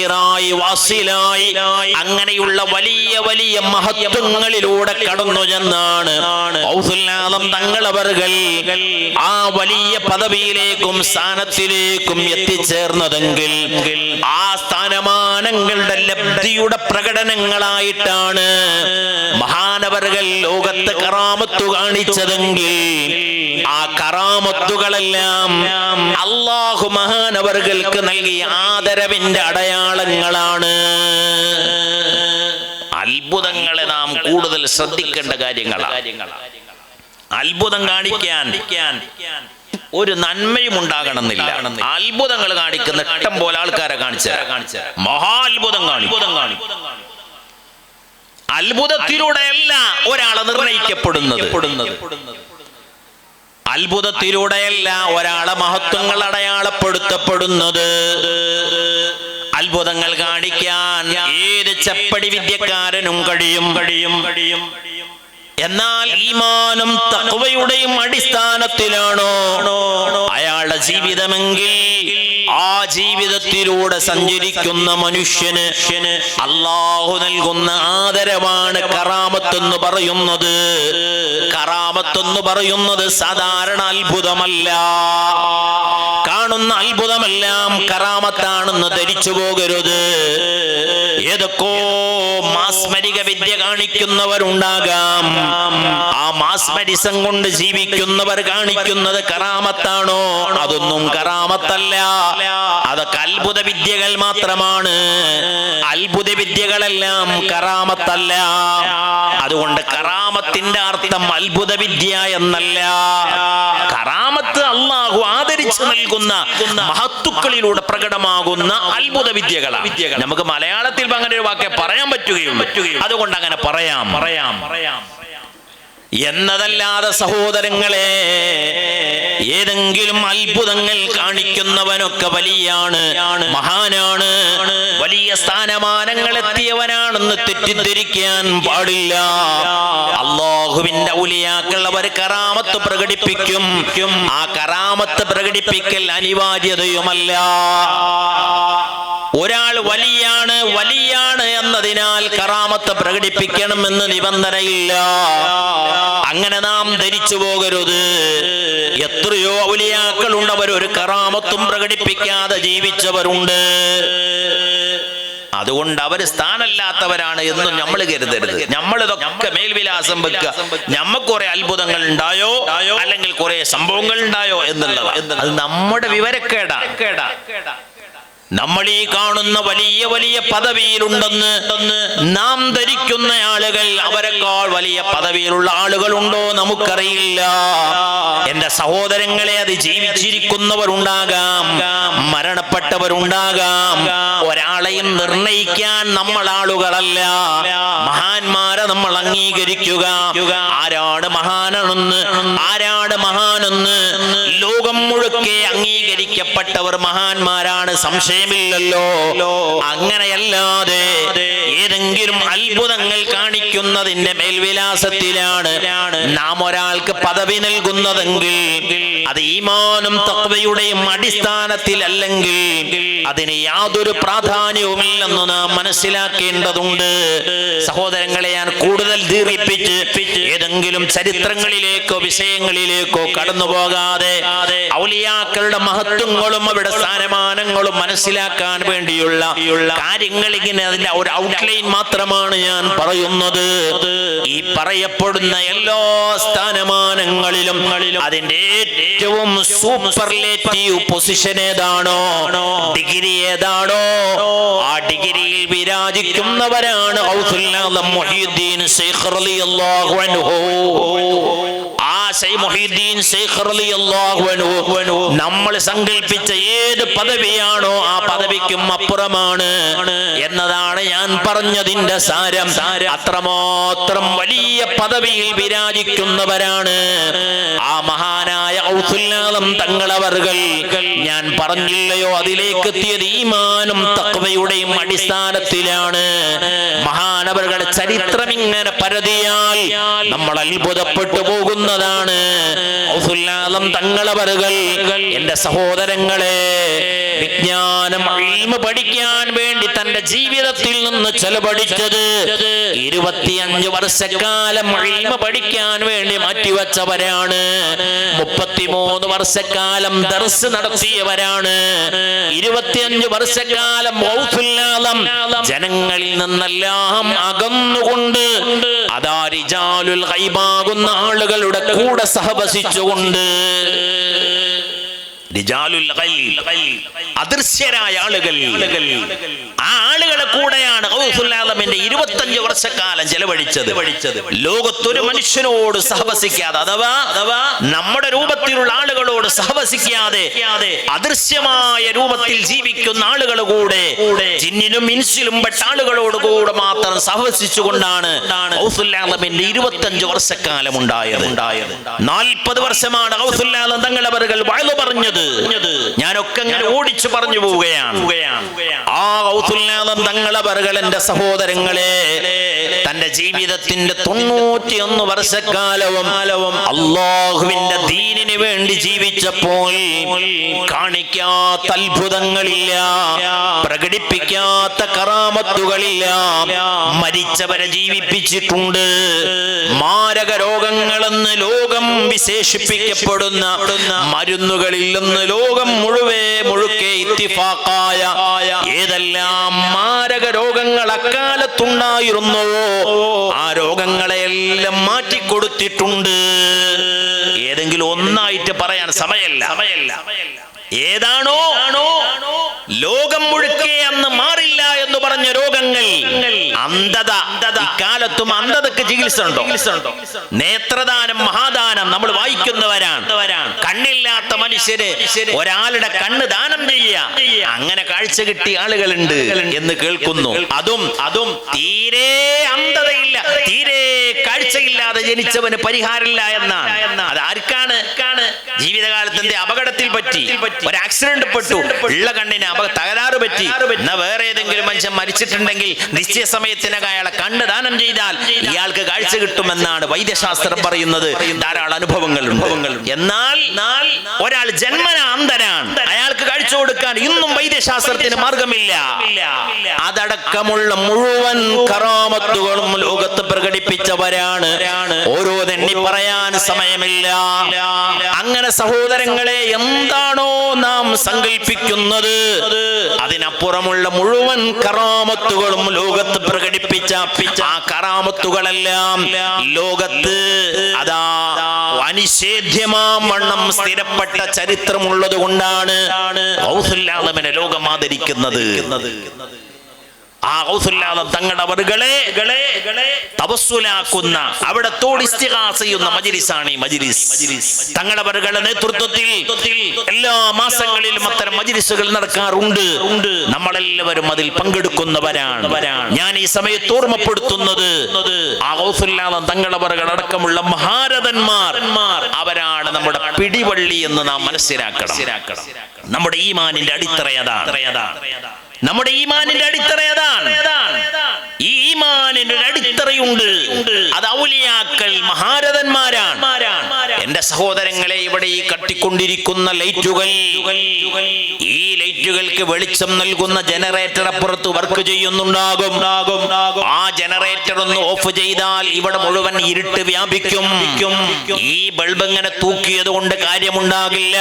സായിറായി വാസിലായി അങ്ങനെയുള്ള വലിയ വലിയ മഹത്വങ്ങളിലൂടെ കടന്നു ചെന്നാണ് ഔസുല്ലാദം തങ്ങളവറുകൾ ആ വലിയ പദവിയിലേക്കും സ്ഥാനത്തിലേക്കും എത്തിച്ചേർന്നതെങ്കിൽ ആ സ്ഥാനമാനങ്ങളുടെ ലബ്ധിയുടെ പ്രകടനങ്ങളായിട്ടാണ് മഹാനവറുകൾ ലോകത്ത് കറാമത്തു കാണിച്ചതെങ്കിൽ ആ കറാമത്തുകളെല്ലാം അള്ളാഹു മഹാനവറുകൾക്ക് നൽകിയ ആദരവിന്റെ അടയാളങ്ങളാണ്. അത്ഭുതങ്ങളെ നാം കൂടുതൽ ശ്രദ്ധിക്കേണ്ട കാര്യങ്ങളാണ് അത്ഭുതം കാണിക്കാൻ ഒരു നന്മയും ഉണ്ടാകണമെന്നില്ല. അത്ഭുതങ്ങൾ കാണിക്കുന്ന ഇഷ്ടം പോലെ ആൾക്കാരെ കാണിച്ച. മഹാത്ഭുതം കാണിക്കും അത്ഭുതത്തിലൂടെയല്ല ഒരാളെ നിർണയിക്കപ്പെടുന്നത്. അത്ഭുതത്തിലൂടെയല്ല ഒരാളെ മഹത്വങ്ങൾ അടയാളപ്പെടുത്തപ്പെടുന്നത്. അത്ഭുതങ്ങൾ കാണിക്കാൻ ഏത് ചപ്പടി വിദ്യക്കാരനും കഴിയും കഴിയും കഴിയും. എന്നാൽ ഈമാനും തക്വയുടെയും അടിസ്ഥാനത്തിലാണോ അയാളുടെ ജീവിതമെങ്കിൽ ആ ജീവിതത്തിലൂടെ സഞ്ചരിക്കുന്ന മനുഷ്യന് അള്ളാഹു നൽകുന്ന ആദരവാണ് കറാമത്തെന്ന് പറയുന്നത്. കറാമത്തെന്ന് പറയുന്നത് സാധാരണ അത്ഭുതമല്ല. കാണുന്ന അത്ഭുതമെല്ലാം കറാമത്താണെന്ന് ധരിച്ചു പോകരുത്. ഏതൊക്കെ മാസ്മരിക വിദ്യ കാണിക്കുന്നവരുണ്ടാകാം. ആ മാസ്മരിസം കൊണ്ട് ജീവിക്കുന്നവർ കാണിക്കുന്നത് കറാമത്താണോ? അതൊന്നും കറാമത്തല്ല. അതൊക്കെ അത്ഭുത വിദ്യകൾ മാത്രമാണ്. അത്ഭുത വിദ്യകളെല്ലാം കറാമത്തല്ല. അതുകൊണ്ട് കറാമത്തിന്റെ അർത്ഥം അത്ഭുത വിദ്യ എന്നല്ല. കറാമത്ത് അള്ളാഹു ആദരിച്ചു നൽകുന്ന മഹത്തുക്കളിലൂടെ പ്രകടമാകുന്ന അത്ഭുത വിദ്യകളാണ്. നമുക്ക് മലയാളത്തിൽ അങ്ങനെ ഒരു വാക്കെ പറയാൻ പറ്റുകയുള്ളൂ. അതുകൊണ്ട് അങ്ങനെ പറയാം. പറയാം. പറയാം. എന്നതല്ലാതെ സഹോദരങ്ങളെ ഏതെങ്കിലും അത്ഭുതങ്ങൾ കാണിക്കുന്നവനൊക്കെ വലിയാണ് മഹാനാണ്. വലിയ സ്ഥാനമാനങ്ങൾ എത്തിയവനാണെന്ന് തെറ്റിദ്ധരിക്കാൻ പാടില്ല. അള്ളാഹുവിന്റെ ഔലിയാക്കൾ അവർ കറാമത്ത് പ്രകടിപ്പിക്കും. ആ കറാമത്ത് പ്രകടിപ്പിക്കൽ അനിവാര്യതയുമല്ല. ഒരാൾ വലിയാണ് വലിയാണ് എന്നതിനാൽ കറാമത്ത് പ്രകടിപ്പിക്കണമെന്ന് നിബന്ധനയില്ല. അങ്ങനെ നാം ധരിച്ചു പോകരുത്. എത്രയോ ഔലിയാക്കളുണ്ട് അവർ ഒരു കറാമത്തും പ്രകടിപ്പിക്കാതെ ജീവിച്ചവരുണ്ട്. അതുകൊണ്ട് അവർ സ്ഥാനല്ലാത്തവരാണ് എന്നും നമ്മൾ കരുതരുത്. നമ്മൾ മേൽവിലാസം വെക്കുക. നമ്മക്ക് കുറെ അത്ഭുതങ്ങൾ ഉണ്ടായോ? അല്ലെങ്കിൽ കുറെ സംഭവങ്ങൾ ഉണ്ടായോ എന്നുള്ളതാണ് അത് നമ്മുടെ വിവരക്കേടാ. കേടാ നമ്മൾ ഈ കാണുന്ന വലിയ വലിയ പദവിയിലുണ്ടെന്ന് നാം ധരിക്കുന്ന ആളുകൾ അവരെക്കാൾ വലിയ പദവിയിലുള്ള ആളുകളുണ്ടോ നമുക്കറിയില്ല. എന്റെ സഹോദരങ്ങളെ അത് ജീവിച്ചിരിക്കുന്നവരുണ്ടാകാം മരണപ്പെട്ടവരുണ്ടാകാം. ഒരാളെയും നിർണയിക്കാൻ നമ്മൾ ആളുകളല്ല. മഹാന്മാരെ നമ്മൾ അംഗീകരിക്കുക. ആരാണ് മഹാനെന്ന് ആരാണ് മഹാനെന്ന് ലോകം മുഴുക്കെ അംഗീകരിക്കപ്പെട്ടവർ മഹാന്മാരാണ് സംശയമില്ലല്ലോ. അങ്ങനെയല്ലാതെ ഏതെങ്കിലും അത്ഭുതങ്ങൾ കാണിക്കുന്നതിന്റെ മേൽവിലാസത്തിലാണ് നാം ഒരാൾക്ക് പദവി നൽകുന്നതെങ്കിൽ അത് ഈമാനും തക്വയുടെയും അടിസ്ഥാനത്തിലല്ലെങ്കിൽ അതിന് യാതൊരു പ്രാധാന്യവുമില്ലെന്ന് നാം മനസ്സിലാക്കേണ്ടതുണ്ട്. സഹോദരങ്ങളെ ഞാൻ കൂടുതൽ ദീർഘിപ്പിച്ച് ഏതെങ്കിലും ചരിത്രങ്ങളിലേക്കോ വിഷയങ്ങളിലേക്കോ കടന്നു പോകാതെ ഔലിയാക്കളുടെ മഹത്വങ്ങളും അവിടെ സ്ഥാനമാനങ്ങളും മനസ്സിലാക്കാൻ വേണ്ടിയുള്ള കാര്യങ്ങൾ ഇങ്ങനെ അതിന്റെ ഒരു ഔട്ട്ലൈൻ മാത്രമാണ് ഞാൻ പറയുന്നത്. ഈ പറയപ്പെടുന്ന എല്ലാ സ്ഥാനമാനങ്ങളിലും അതിന്റെ ഏറ്റവും സൂപ്പർലേറ്റീവ് പൊസിഷൻ ഏതാണോ? ഡിഗ്രി ഏതാണോ? ആ ഡിഗ്രിയിൽ വിരാജിക്കുന്നവരാണ് ഔസുല്ലാദം മുഹീദ്ദീൻ ശൈഖ് റളിയല്ലാഹു അൻഹു. നമ്മൾ സങ്കല്പിച്ച ഏത് പദവിയാണോ ആ പദവിക്കും അപ്പുറമാണ് എന്നതാണ് ഞാൻ പറഞ്ഞതിന്റെ സാരം. അത്രമാത്രം വലിയ പദവിയിൽ വിരാജിക്കുന്നവരാണ്. ആ മഹാനായ ഔസുല്ലാദം തങ്ങളവറുകൾ ഞാൻ പറഞ്ഞില്ലയോ? അതിലേക്ക് എത്തിയത് ഈമാനും തക്വയുടെയും അടിസ്ഥാനത്തിലാണ്. മഹാനവറുകളുടെ ചരിത്രം ഇങ്ങനെ പരതിയാൽ നമ്മൾ അത്ഭുതപ്പെട്ടു പോകുന്നതാണ്. ഔസുല്ലാദം തങ്ങളവറുകൾ എന്റെ സഹോദരങ്ങളെ വിജ്ഞാനം പഠിക്കാൻ വേണ്ടി തന്റെ ജീവിതത്തിൽ നിന്ന് ചെലവഴിച്ചത് ഇരുപത്തിയഞ്ച് വർഷക്കാലം പഠിക്കാൻ വേണ്ടി മാറ്റിവെച്ചവരാണ്. മുപ്പത്തിമൂന്ന് വർഷക്കാലം ദർസ് നടത്തിയവരാണ് ഇരുപത്തിയഞ്ച് വർഷക്കാലം ജനങ്ങളിൽ നിന്നെല്ലാം അകന്നുകൊണ്ട് അതാ റിജാലുൽ ഗൈബാകുന്ന ആളുകളുടെ കൂടെ സഹവസിച്ചുകൊണ്ട്. അദൃശ്യരായ ആളുകൾ. ആ ആളുകളെ കൂടെയാണ് ഔസുല്ലാദമിന്റെ ഇരുപത്തഞ്ച് വർഷക്കാലം ചെലവഴിച്ചത്. ലോകത്തൊരു മനുഷ്യനോട് സഹവസിക്കാതെ അഥവാ അഥവാ നമ്മുടെ രൂപത്തിലുള്ള ആളുകളോട് സഹവസിക്കാതെ അദൃശ്യമായ രൂപത്തിൽ ജീവിക്കുന്ന ആളുകൾ കൂടെ ജിന്നിനും ഇൻസിലും പെട്ട ആളുകളോട് കൂടെ മാത്രം സഹവസിച്ചുകൊണ്ടാണ് ഔസുല്ലാദമിന്റെ ഇരുപത്തഞ്ച് വർഷക്കാലം ഉണ്ടായത്. ഉണ്ടായത്. നാൽപ്പത് വർഷമാണ് ഔസുല്ലാദം തങ്ങളവറുകൾ വാഴ്ന്നു പറഞ്ഞത്. ഞാനൊക്കെ ഇങ്ങനെ ഓടിച്ചു പറഞ്ഞു പോവുകയാണ്. ആ ഔസുല്ലാദം എന്റെ സഹോദരങ്ങളെ തന്റെ ജീവിതത്തിന്റെ തൊണ്ണൂറ്റിയൊന്ന് വർഷക്കാലവും അള്ളാഹുവിന്റെ ദീനിന് വേണ്ടി ജീവിച്ചപ്പോൾ കാണിക്കാത്ത അത്ഭുതങ്ങളില്ല പ്രകടിപ്പിക്കാത്ത കറാമത്തുകളില്ല. മരിച്ചവരെ ജീവിപ്പിച്ചിട്ടുണ്ട്. മാരക രോഗങ്ങളെന്ന് ലോകം വിശേഷിപ്പിക്കപ്പെടുന്ന മരുന്നുകളിൽ നിന്ന് ലോകം മുഴുവേ മുഴുക്കെ ഇത്തിഫാക്കായ ഏതെല്ലാം മാരക രോഗങ്ങൾ അക്കാലത്തുണ്ടായിരുന്നുവോ ആ രോഗങ്ങളെയെല്ലാം മാറ്റിക്കൊടുത്തിട്ടുണ്ട്. ഏതെങ്കിലും ഒന്നായിട്ട് പറയാൻ സമയല്ല സമയല്ല ഏതാണോ? ലോകം മുഴുക്കെ അന്ന് മാറില്ല എന്ന് പറഞ്ഞ രോഗങ്ങൾ അന്ധത. ഇക്കാലത്തും അന്ധതക്ക് ചികിത്സ ഉണ്ടോ നേത്രദാനം മഹാദാനം നമ്മൾ വായിക്കുന്നവരാണ്. കണ്ണില്ലാത്ത മനുഷ്യര് ഒരാളുടെ കണ്ണ് ദാനം ചെയ്യുക അങ്ങനെ കാഴ്ച കിട്ടിയ ആളുകളുണ്ട് എന്ന് കേൾക്കുന്നു. അതും അതും തീരെ അന്ധതയില്ല. തീരെ കാഴ്ചയില്ലാതെ ജനിച്ചവന് പരിഹാരമില്ല എന്നാണ്. അത് ആർക്കാണ്? ജീവിതകാലത്തിന്റെ അപകടത്തിൽ പറ്റി. ഒരു ആക്സിഡന്റ് പെട്ടു. ഉള്ള കണ്ണിന് അപകട തകരാറ് പറ്റി. എന്നാ വേറെ ഏതെങ്കിലും മനുഷ്യൻ മരിച്ചിട്ടുണ്ടെങ്കിൽ നിശ്ചയ സമയത്തിനകം അയാളെ കണ്ണ് ദാനം ചെയ്താൽ ഇയാൾക്ക് കാഴ്ച കിട്ടുമെന്നാണ് വൈദ്യശാസ്ത്രം പറയുന്നത്. ധാരാളം അനുഭവങ്ങൾ എന്നാൽ ഒരാൾ ജന്മന അന്ധനാണ്. അയാൾക്ക് കാഴ്ച കൊടുക്കാൻ ഇന്നും വൈദ്യശാസ്ത്രത്തിന് മാർഗമില്ല. അതടക്കമുള്ള മുഴുവൻ കറാമത്തുകളും ലോകത്ത് പ്രകടിപ്പിച്ചവരാണ്. ഓരോ തെണ്ണി പറയാൻ സമയമില്ല. അങ്ങനെ സഹോദരങ്ങളെ എന്താണോ നാം സങ്കല്പിക്കുന്നത് അതിനപ്പുറമുള്ള മുഴുവൻ കറാമത്തുകളും ലോകത്ത് പ്രകടിപ്പിച്ച ആ കറാമത്തുകളെല്ലാം ലോകത്ത് അതാ അനിഷേധ്യമാം വണ്ണം സ്ഥിരപ്പെട്ട ചരിത്രമുള്ളത് കൊണ്ടാണ് ലോകം ആദരിക്കുന്നത്. ആ ഔസുല്ലാദം തങ്ങളുടെ അവറുകളെ തപസ്സുലാക്കുന്ന അവിടെ ചെയ്യുന്ന മജിലിസാണ് ഈ മജിലിസ്. തങ്ങളുടെ അവറുകളുടെ നേതൃത്വത്തിൽ എല്ലാ മാസങ്ങളിലും അത്തരം മജിലിസുകൾ നടക്കാറുണ്ട്. നമ്മളെല്ലാവരും അതിൽ പങ്കെടുക്കുന്നവരാണ്. ഞാൻ ഈ സമയത്ത് ഓർമ്മപ്പെടുത്തുന്നത് ആ ഔസുല്ലാദം തങ്ങളുടെ അവറുകൾ അടക്കമുള്ള മഹാരഥന്മാർ. അവരാണ് നമ്മുടെ പിടിവള്ളി എന്ന് നാം മനസ്സിലാക്കണം. നമ്മുടെ ഈമാനിന്റെ അടിത്തറ അതാണ്. നമ്മുടെ ഈമാനിന്റെ അടിത്തറ ഏതാണ്? ഈ ഈമാനിന്റെ ഒരു അടിത്തറയുണ്ട് അത് ഔലിയാക്കൾ മഹാരഥന്മാരാണ്. എന്റെ സഹോദരങ്ങളെ ഇവിടെ ഈ കട്ടിക്കൊണ്ടിരിക്കുന്ന ലൈറ്റുകൾ ഈ ലൈറ്റുകൾക്ക് വെളിച്ചം നൽകുന്ന ജനറേറ്റർ അപ്പുറത്ത് വർക്ക് ചെയ്യുന്നുണ്ടാകും. ആ ജനറേറ്റർ ഒന്ന് ഓഫ് ചെയ്താൽ ഇവിടെ മുഴുവൻ ഇരുട്ട് വ്യാപിക്കും. ഈ ബൾബ് ഇങ്ങനെ തൂക്കിയത് കൊണ്ട് കാര്യമുണ്ടാകില്ല.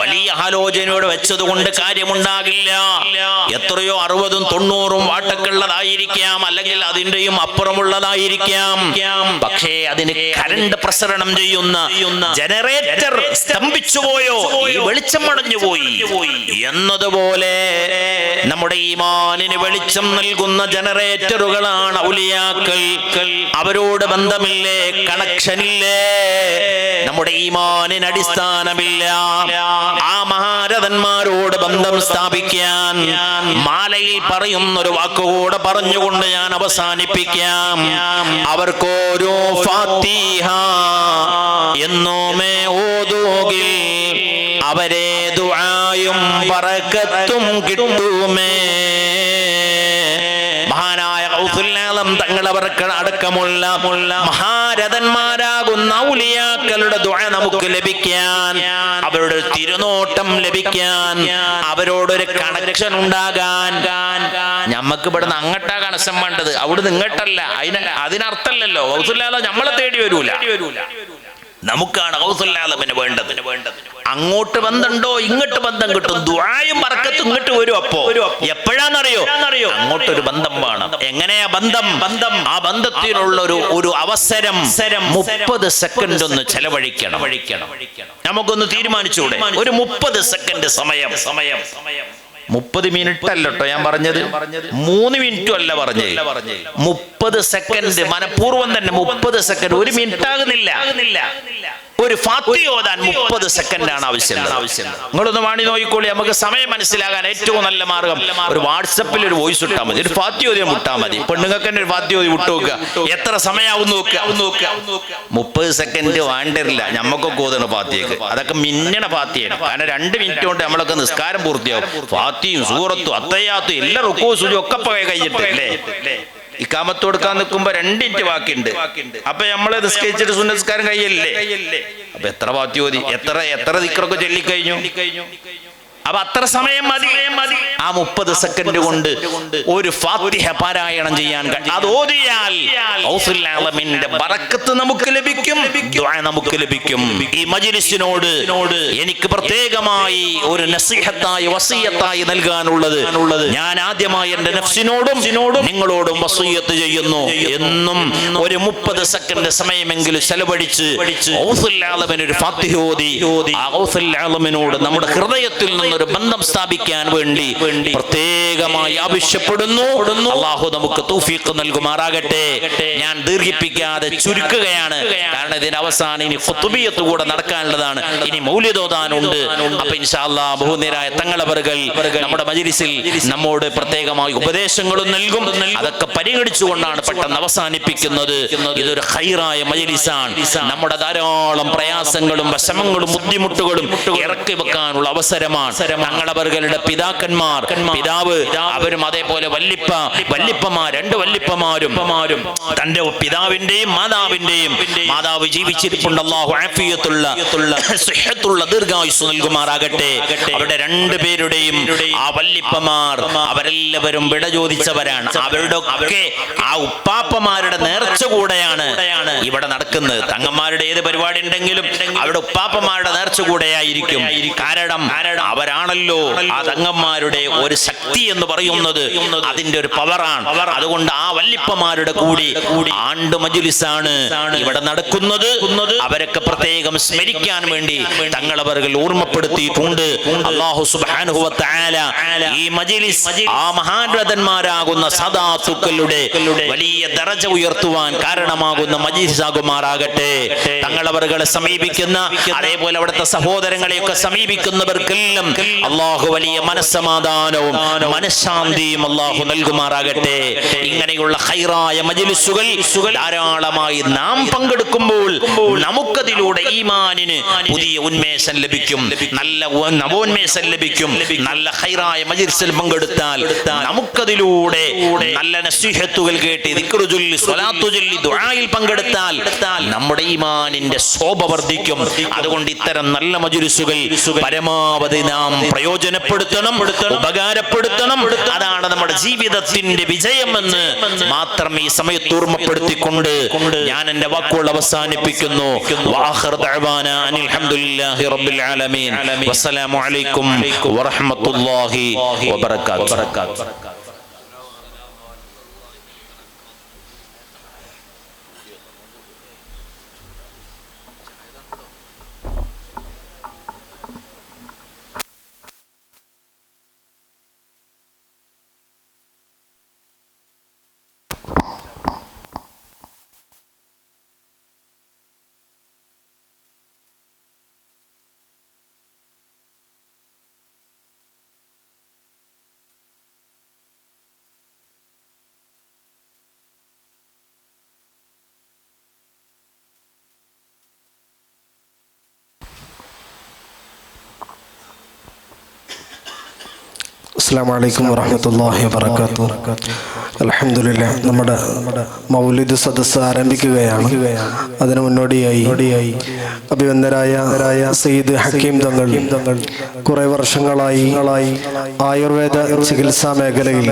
വലിയ ആലോചനയോടെ വെച്ചത് കൊണ്ട് കാര്യമുണ്ടാകില്ല. എത്രയോ അറുപതും തൊണ്ണൂറും വാട്ടക്കുള്ളതായിരിക്കാം അല്ലെങ്കിൽ അതിന്റെയും അപ്പുറമുള്ളതായിരിക്കാം. പക്ഷേ അതിന് കരണ്ട് പ്രസരണം ചെയ്യുന്ന ജനറേറ്റർ സ്തംഭിച്ചു പോയോ ഈ വെളിച്ചം അടഞ്ഞു പോയി എന്നതുപോലെ നമ്മുടെ ഈമാനിന് വെളിച്ചം നൽകുന്ന ജനറേറ്ററുകളാണ് ഔലിയാക്കൾ. അവരോട് ബന്ധമില്ലേ? കണക്ഷനില്ലേ? നമ്മുടെ ഈമാനിന് അടിസ്ഥാനമില്ല. ആ മഹാരഥന്മാരോട് ബന്ധം സ്ഥാപിക്കാൻ മാലയിൽ പറയുന്ന ഒരു വാക്കുകൂടെ പറഞ്ഞുകൊണ്ട് ഞാൻ അവസാനിപ്പിക്കാം. അവർക്കോരോ ഫാത്തിഹ എന്നോമേ ഓതോകിൽ അവരെ ദുആയും ബറക്കത്തും കിട്ടുമേ. മഹാനായ തങ്ങളവർക്ക് അടക്കമുള്ള മഹാരഥന്മാരാകുന്ന ഔലിയാക്കളുടെ ദുഴ നമുക്ക് ലഭിക്കാൻ അവരുടെ തിരുനോട്ടം ലഭിക്കാൻ അവരോടൊരു കണക്ഷൻ ഉണ്ടാകാൻ. ഞമ്മക്ക് ഇവിടുന്ന് അങ്ങട്ടാ കണക്ഷൻ വേണ്ടത്. അവിടുന്ന് ഇങ്ങോട്ടല്ല. അതിന് അതിനർത്ഥമല്ലല്ലോ ഹൗസില്ലാതെ നമ്മളെ തേടി വരൂല. നമുക്കാണ് ഔസുല്ലാലമിന് വേണ്ടത്. അങ്ങോട്ട് ബന്ധമുണ്ടോ ഇങ്ങോട്ട് ബന്ധം കിട്ടും. ദുആയും ബർക്കത്തും ഇങ്ങോട്ട് വരും അപ്പോ. എപ്പോഴാന്നറിയോ? അങ്ങോട്ടൊരു ബന്ധം വേണം. എങ്ങനെയാ ബന്ധം? ബന്ധം. ആ ബന്ധത്തിനുള്ള ഒരു ഒരു അവസരം മുപ്പത് സെക്കൻഡ് ഒന്ന് ചെലവഴിക്കണം. നമുക്കൊന്ന് തീരുമാനിച്ചൂടെ ഒരു മുപ്പത് സെക്കൻഡ് സമയം സമയം. സമയം. മുപ്പത് മിനിറ്റ് അല്ല കേട്ടോ ഞാൻ പറഞ്ഞത്? മൂന്ന് മിനിറ്റും അല്ല പറഞ്ഞത് മുപ്പത് സെക്കൻഡ് മനഃപൂർവം തന്നെ മുപ്പത് സെക്കൻഡ് ഒരു മിനിറ്റ് ആകുന്നില്ല ഒരു ഫാത്തി ഓതാൻ മുപ്പത് സെക്കൻഡ് ആണ് ആവശ്യം നിങ്ങളൊന്ന് വാണി നോക്കിക്കോളി നമുക്ക് സമയം മനസ്സിലാകാൻ ഏറ്റവും നല്ല മാർഗം. ഒരു വാട്സപ്പിൽ ഒരു വോയിസ് ഇട്ടാൽ മതി ഒരു ഫാത്തി ഓദ്യം വിട്ടാൽ മതി. പെണ്ണുങ്ങൾക്ക് തന്നെ ഒരു ഫാത്തി ഓതി വിട്ടു നോക്കുക. എത്ര സമയമാവും നോക്കുക നോക്കുക. മുപ്പത് സെക്കൻഡ് വേണ്ടില്ല ഞമ്മക്കൊക്കെ ഓതണ ഫാത്തിയൊക്കെ അതൊക്കെ മിന്നണ ഫാത്തിയാണ് കാരണം രണ്ട് മിനിറ്റ് കൊണ്ട് നമ്മളൊക്കെ നിസ്കാരം പൂർത്തിയാവും. ഫാത്തിയും സൂറത്തും അത്തയ്യാത്തും എല്ലാ റുക്കോ സുജും ഒക്കെ പോയ കഴിഞ്ഞിട്ട് അല്ലേ? ഇക്കാമത്ത് കൊടുക്കാൻ നിൽക്കുമ്പോ രണ്ട് ബാക്കിയുണ്ട് അപ്പൊ നമ്മൾ നിസ്കരിച്ചിട്ട് സുന്നസ്കാരം കഴിയല്ലേ? അപ്പൊ എത്ര വാത്തി ഓതി എത്ര എത്ര ദിക്കറൊക്കെ ചൊല്ലിക്കഴിഞ്ഞു? അപ്പൊ അത്ര സമയം മതി. ആ മുപ്പത് സെക്കൻഡ് കൊണ്ട് ഒരു ഫാത്തിഹ പാരായണം ചെയ്യാൻ അത് ഓതിയാൽ ബറക്കത്ത് നമുക്ക് ലഭിക്കും. നമുക്ക് ലഭിക്കും. ഈ മജിലിസിനോട് എനിക്ക് പ്രത്യേകമായി ഒരു നസീഹത്തായി വസീയത്തായി നൽകാനുള്ളത്. ഞാൻ ആദ്യമായി എന്റെ നഫ്സിനോടും നിങ്ങളോടും വസീയത്ത് ചെയ്യുന്നു. എന്നും ഒരു മുപ്പത് സെക്കൻഡ് സമയമെങ്കിലും ചെലവഴിച്ച് ഒരു ഫാത്തിഹ ഓതി. നമ്മുടെ ഹൃദയത്തിൽ നിന്നൊരു ബന്ധം സ്ഥാപിക്കാൻ വേണ്ടി പ്രത്യേകമായി ആവശ്യപ്പെടുന്നു. അള്ളാഹു നമുക്ക് തൗഫീഖ് നൽകുമാറാകട്ടെ. ഞാൻ ദീർഘിപ്പിക്കാതെ ചുരുക്കുകയാണ്. കാരണം ഇതിന് അവസാനം ഇനി ഖുത്തുബിയത്ത് കൂടെ നടക്കാനുള്ളതാണ്. ഇനി മൗല്യതോതാനുണ്ട് അപ്പൊ ഇൻഷാല്ലാ ബഹുനിരായ തങ്ങളവറുകൾ നമ്മുടെ മജിലിസിൽ നമ്മോട് പ്രത്യേകമായി ഉപദേശങ്ങളും നൽകും. അതൊക്കെ പരിഗണിച്ചുകൊണ്ടാണ് പെട്ടെന്ന് അവസാനിപ്പിക്കുന്നത്. ഇതൊരു ഹൈറായ മജിലിസാണ്. നമ്മുടെ ധാരാളം പ്രയാസങ്ങളും വിഷമങ്ങളും ബുദ്ധിമുട്ടുകളും ഇറക്കി വെക്കാനുള്ള അവസരമാണ്. തങ്ങളവറുകളുടെ പിതാക്കന്മാർ പിതാവ് അവരും അതേപോലെ വല്ലിപ്പ വല്ലിപ്പമാർ രണ്ട് വല്ലിപ്പമാരും തന്റെ പിതാവിന്റെയും മാതാവിന്റെയും മാതാവ് ജീവിച്ചിരിപ്പുണ്ട്. അള്ളാഹു ആഫിയത്തുള്ള സിഹത്തുള്ള ദീർഘായുസ് നൽകുമാറാകട്ടെ. അവരുടെ രണ്ടു പേരുടെയും ആ വല്ലിപ്പമാർ അവരെല്ലാവരും വിട ചോദിച്ചവരാണ്. അവരുടെ ഒക്കെ ആ ഉപ്പാപ്പമാരുടെ നേർച്ച കൂടെയാണ് ഇവിടെ നടക്കുന്നത്. തങ്ങന്മാരുടെ ഏത് പരിപാടി ഉണ്ടെങ്കിലും അവിടെ ഉപ്പാപ്പമാരുടെ നേർച്ച കൂടെയായിരിക്കും. കാരണം തങ്ങന്മാരാണല്ലോ ആ തങ്ങന്മാരുടെ ഒരു ശക്തി എന്ന് പറയുന്നത് അതിന്റെ ഒരു പവറാണ്. അതുകൊണ്ട് ആ വല്ലിപ്പമാരുടെ കൂടി ആണ്ട് മജുലിസാണ് ഇവിടെ നടക്കുന്നത്. അവരൊക്കെ പ്രത്യേകം സ്മരിക്കാൻ വേണ്ടി തങ്ങളവர்கள் ഓർമ്മപ്പെടുത്തിയിട്ടുണ്ട്. അള്ളാഹു സുബ്ഹാനഹു വതആല ഈ മജ്ലിസ് ആ വലിയ ദറജ ഉയർത്തുവാൻ കാരണമാകുന്ന മജീസാകുമാറാകട്ടെ തങ്ങൾ തങ്ങളവരെ സമീപിക്കുന്ന അതേപോലെ അവിടുത്തെ സഹോദരങ്ങളെയൊക്കെ സമീപിക്കുന്നവർക്കെല്ലാം അള്ളാഹു വലിയ മനസ്സമാധാനവും മനഃശാന്തിയും അള്ളാഹു നൽകുമാറാകട്ടെ. ഇങ്ങനെയുള്ള ഹൈറായ മജിലിസുകൾ ധാരാളമായി നാം പങ്കെടുക്കുമ്പോൾ നമുക്കതിലൂടെ ഈമാനിന് പുതിയ ഉന്മേഷം ലഭിക്കും. നല്ല നവോന്മേഷം ലഭിക്കും. നല്ല ഹൈറായ മജിൽസിൽ പങ്കെടുത്താൽ നമുക്കതിലൂടെ നല്ല നസീഹത്തുകൾ കേട്ട് ദിക്റ് ചൊല്ലി സ്വലാത്തു ചൊല്ലി ദുആയിൽ പങ്കെടുത്താൽ നമ്മുടെ ഈമാനിന്റെ ശോഭ വർദ്ധിക്കും. അതുകൊണ്ട് ഇത്തരം നല്ല മജുലിസുകൾ പരമാവധി നാം പ്രയോജനപ്പെടുത്തണം ഉപകാരപ്പെടുത്തണം. അതാണ് നമ്മുടെ ജീവിതത്തിന്റെ വിജയമെന്ന് മാത്രം ഈ സമയത്ത് ഓർമ്മപ്പെടുത്തിക്കൊണ്ട് ഞാൻ എന്റെ വാക്കുകൾ അവസാനിപ്പിക്കുന്നു. വസ്സലാമു അലൈക്കും വറഹ്മത്തുള്ളാഹി വബറകാതുഹു. അസ്സാം വലൈക്കും വറഹമത്തല്ലാഹി വാബർക്കാത്തു അലഹമില്ല നമ്മുടെ മൗലിദ് സദസ്സ് ആരംഭിക്കുകയാണ്. അതിന് മുന്നോടിയായി അഭിവന്ദരായ സയ്യിദ് ഹക്കീം തങ്ങൾ. കുറെ വർഷങ്ങളായി ആയുർവേദ ചികിത്സാ മേഖലയിൽ